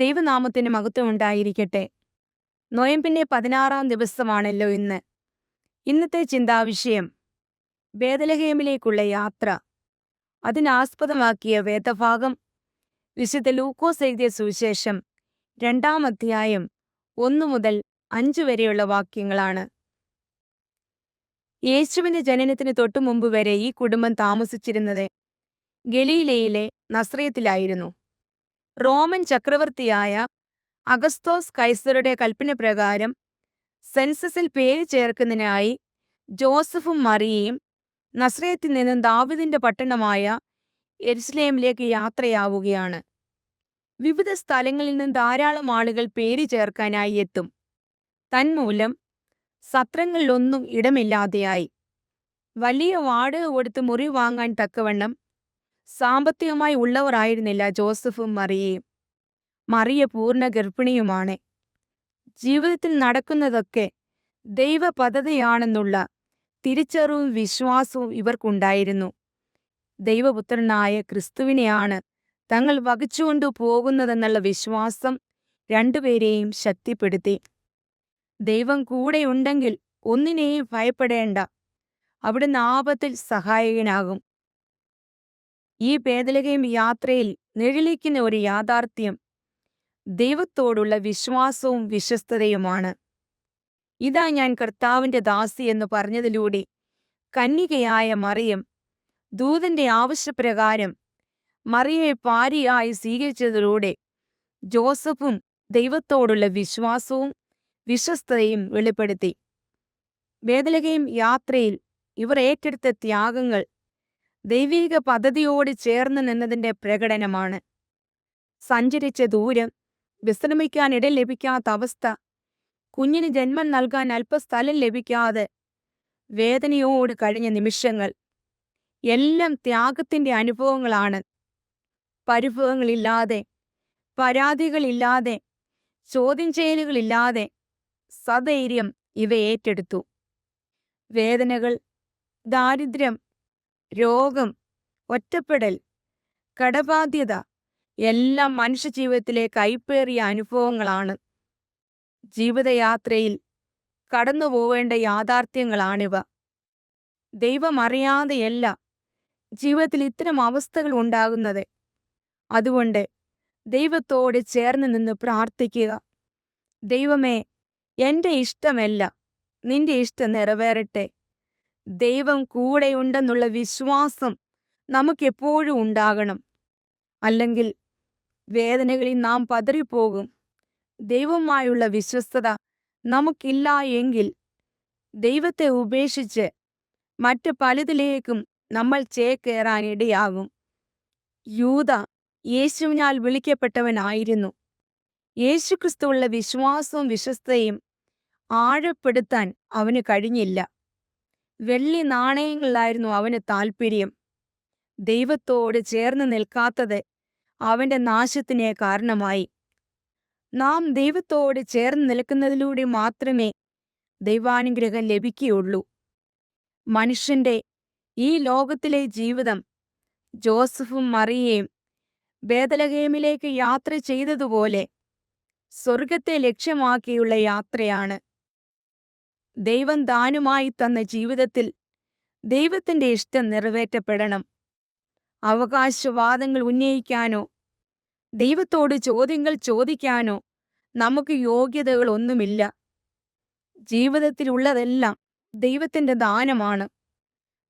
ദൈവനാമത്തിന് മഹത്വം ഉണ്ടായിരിക്കട്ടെ നോയമ്പിന്റെ പതിനാറാം ദിവസമാണല്ലോ ഇന്ന്. ഇന്നത്തെ ചിന്താവിഷയം ബേദലഹേമിലേക്കുള്ള യാത്ര. അതിനാസ്പദമാക്കിയ വേദഭാഗം വിശുദ്ധ ലൂക്കോസ് എഴുതിയ സുവിശേഷം രണ്ടാം അധ്യായം ഒന്നു മുതൽ അഞ്ചു വരെയുള്ള വാക്യങ്ങളാണ്. യേശുവിന്റെ ജനനത്തിന് തൊട്ടു മുമ്പ് വരെ ഈ കുടുംബം താമസിച്ചിരുന്നത് ഗലീലയിലെ നസ്രയത്തിലായിരുന്നു റോമൻ ചക്രവർത്തിയായ അഗസ്തോസ് കൈസറുടെ കൽപ്പന പ്രകാരം സെൻസസിൽ പേര് ചേർക്കുന്നതിനായി ജോസഫും മറിയയും നസ്രയത്തിൽ നിന്നും ദാവിദിന്റെ പട്ടണമായ എരുസലേമിലേക്ക് യാത്രയാവുകയാണ്. വിവിധ സ്ഥലങ്ങളിൽ നിന്ന് ധാരാളം ആളുകൾ പേര് ചേർക്കാനായി എത്തും. തന്മൂലം സത്രങ്ങളിലൊന്നും ഇടമില്ലാതെയായി. വലിയ വാടക കൊടുത്ത് മുറി വാങ്ങാൻ തക്കവണ്ണം സാമ്പത്തികമായി ഉള്ളവരായിരുന്നില്ല ജോസഫും മറിയയും. മറിയ പൂർണ ഗർഭിണിയുമാണ്. ജീവിതത്തിൽ നടക്കുന്നതൊക്കെ ദൈവ പദ്ധതിയാണെന്നുള്ള തിരിച്ചറിവും വിശ്വാസവും ഇവർക്കുണ്ടായിരുന്നു. ദൈവപുത്രനായ ക്രിസ്തുവിനെയാണ് തങ്ങൾ വഹിച്ചുകൊണ്ടു പോകുന്നതെന്നുള്ള വിശ്വാസം രണ്ടുപേരെയും ശക്തിപ്പെടുത്തി. ദൈവം കൂടെയുണ്ടെങ്കിൽ ഒന്നിനെയും ഭയപ്പെടേണ്ട. അവിടുന്ന് ആപത്തിൽ സഹായകനാകും. ഈ പേദലകയും യാത്രയിൽ നിഴലിക്കുന്ന ഒരു യാഥാർത്ഥ്യം ദൈവത്തോടുള്ള വിശ്വാസവും വിശ്വസ്തതയുമാണ്. ഇതാ ഞാൻ കർത്താവിന്റെ ദാസി എന്ന് പറഞ്ഞതിലൂടെ കന്യകയായ മറിയം ദൂതന്റെ ആവശ്യപ്രകാരം മറിയെ പാരിയായി സ്വീകരിച്ചതിലൂടെ ജോസഫും ദൈവത്തോടുള്ള വിശ്വാസവും വിശ്വസ്തതയും വെളിപ്പെടുത്തി. വേദലകയും യാത്രയിൽ ഇവർ ഏറ്റെടുത്ത ത്യാഗങ്ങൾ ദൈവിക പദ്ധതിയോട് ചേർന്ന് നിന്നതിന്റെ പ്രകടനമാണ്. സഞ്ചരിച്ച ദൂരം വിശ്രമിക്കാൻ ഇടം ലഭിക്കാത്ത അവസ്ഥ കുഞ്ഞിന് ജന്മം നൽകാൻ അല്പസ്ഥലം ലഭിക്കാതെ വേദനയോട് കഴിഞ്ഞ നിമിഷങ്ങൾ. എല്ലാം ത്യാഗത്തിന്റെ അനുഭവങ്ങളാണ്. പരിഭവങ്ങളില്ലാതെ പരാതികളില്ലാതെ ചോദ്യം ചെയ്യലുകളില്ലാതെ സധൈര്യം ഇവ ഏറ്റെടുത്തു. വേദനകൾ ദാരിദ്ര്യം രോഗം ഒറ്റപ്പെടൽ കടബാധ്യത എല്ലാം മനുഷ്യ ജീവിതത്തിലെ കൈപ്പേറിയ അനുഭവങ്ങളാണ്. ജീവിതയാത്രയിൽ കടന്നു പോവേണ്ട യാഥാർത്ഥ്യങ്ങളാണിവ. ദൈവമറിയാതെയല്ല ജീവിതത്തിൽ ഇത്തരം അവസ്ഥകൾ ഉണ്ടാകുന്നത്. അതുകൊണ്ട് ദൈവത്തോട് ചേർന്ന് നിന്ന് പ്രാർത്ഥിക്കുക. ദൈവമേ എന്റെ ഇഷ്ടമല്ല നിന്റെ ഇഷ്ടം നിറവേറട്ടെ. ദൈവം കൂടെയുണ്ടെന്നുള്ള വിശ്വാസം നമുക്കെപ്പോഴും ഉണ്ടാകണം. അല്ലെങ്കിൽ വേദനകളിൽ നാം പതറിപ്പോകും. ദൈവവുമായുള്ള വിശ്വസ്തത നമുക്കില്ല എങ്കിൽ ദൈവത്തെ ഉപേക്ഷിച്ച് മറ്റു പലതിലേക്കും നമ്മൾ ചേക്കേറാൻ ഇടയാകും. യൂത യേശുവിനാൽ വിളിക്കപ്പെട്ടവനായിരുന്നു. യേശുക്രിസ്തുവുള്ള വിശ്വാസവും വിശ്വസ്തയും ആഴപ്പെടുത്താൻ അവന് കഴിഞ്ഞില്ല. വെള്ളി നാണയങ്ങളിലായിരുന്നു അവന് താൽപ്പര്യം ദൈവത്തോട് ചേർന്ന് നിൽക്കാത്തത് അവന്റെ നാശത്തിന് കാരണമായി. നാം ദൈവത്തോട് ചേർന്ന് നിൽക്കുന്നതിലൂടെ മാത്രമേ ദൈവാനുഗ്രഹം ലഭിക്കുകയുള്ളൂ. മനുഷ്യന്റെ ഈ ലോകത്തിലെ ജീവിതം ജോസഫും മറിയയും ബേദലഹേമിലേക്ക് യാത്ര ചെയ്തതുപോലെ സ്വർഗത്തെ ലക്ഷ്യമാക്കിയുള്ള യാത്രയാണ്. ദൈവം ദാനുമായി തന്ന ജീവിതത്തിൽ ദൈവത്തിന്റെ ഇഷ്ടം നിറവേറ്റപ്പെടണം. അവകാശവാദങ്ങൾ ഉന്നയിക്കാനോ ദൈവത്തോട് ചോദ്യങ്ങൾ ചോദിക്കാനോ നമുക്ക് യോഗ്യതകളൊന്നുമില്ല. ജീവിതത്തിലുള്ളതെല്ലാം ദൈവത്തിന്റെ ദാനമാണ്.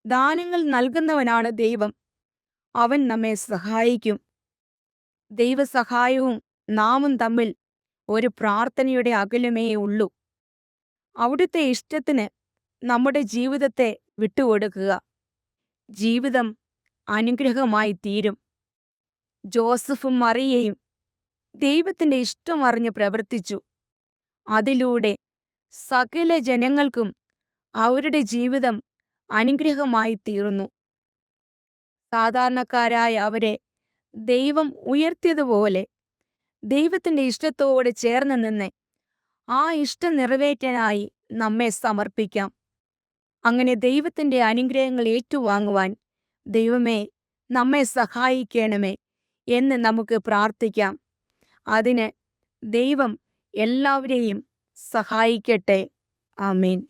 ദാനങ്ങൾ നൽകുന്നവനാണ് ദൈവം. അവൻ നമ്മെ സഹായിക്കും. ദൈവസഹായവും നാമും തമ്മിൽ ഒരു പ്രാർത്ഥനയുടെ അകലമേ ഉള്ളൂ. അവിടുത്തെ ഇഷ്ടത്തിന് നമ്മുടെ ജീവിതത്തെ വിട്ടുകൊടുക്കുക. ജീവിതം അനുഗ്രഹമായി തീരും. ജോസഫും മറിയയും ദൈവത്തിന്റെ ഇഷ്ടം അറിഞ്ഞ് പ്രവർത്തിച്ചു. അതിലൂടെ സകല ജനങ്ങൾക്കും അവരുടെ ജീവിതം അനുഗ്രഹമായി തീർന്നു. സാധാരണക്കാരായ അവരെ ദൈവം ഉയർത്തിയതുപോലെ ദൈവത്തിന്റെ ഇഷ്ടത്തോട് ചേർന്ന് നിന്ന് ആ ഇഷ്ടം നിറവേറ്റാനായി നമ്മെ സമർപ്പിക്കാം. അങ്ങനെ ദൈവത്തിന്റെ അനുഗ്രഹങ്ങൾ ഏറ്റുവാങ്ങുവാൻ ദൈവമേ നമ്മെ സഹായിക്കണമേ എന്ന് നമുക്ക് പ്രാർത്ഥിക്കാം. അതിന് ദൈവം എല്ലാവരെയും സഹായിക്കട്ടെ. ആമേൻ.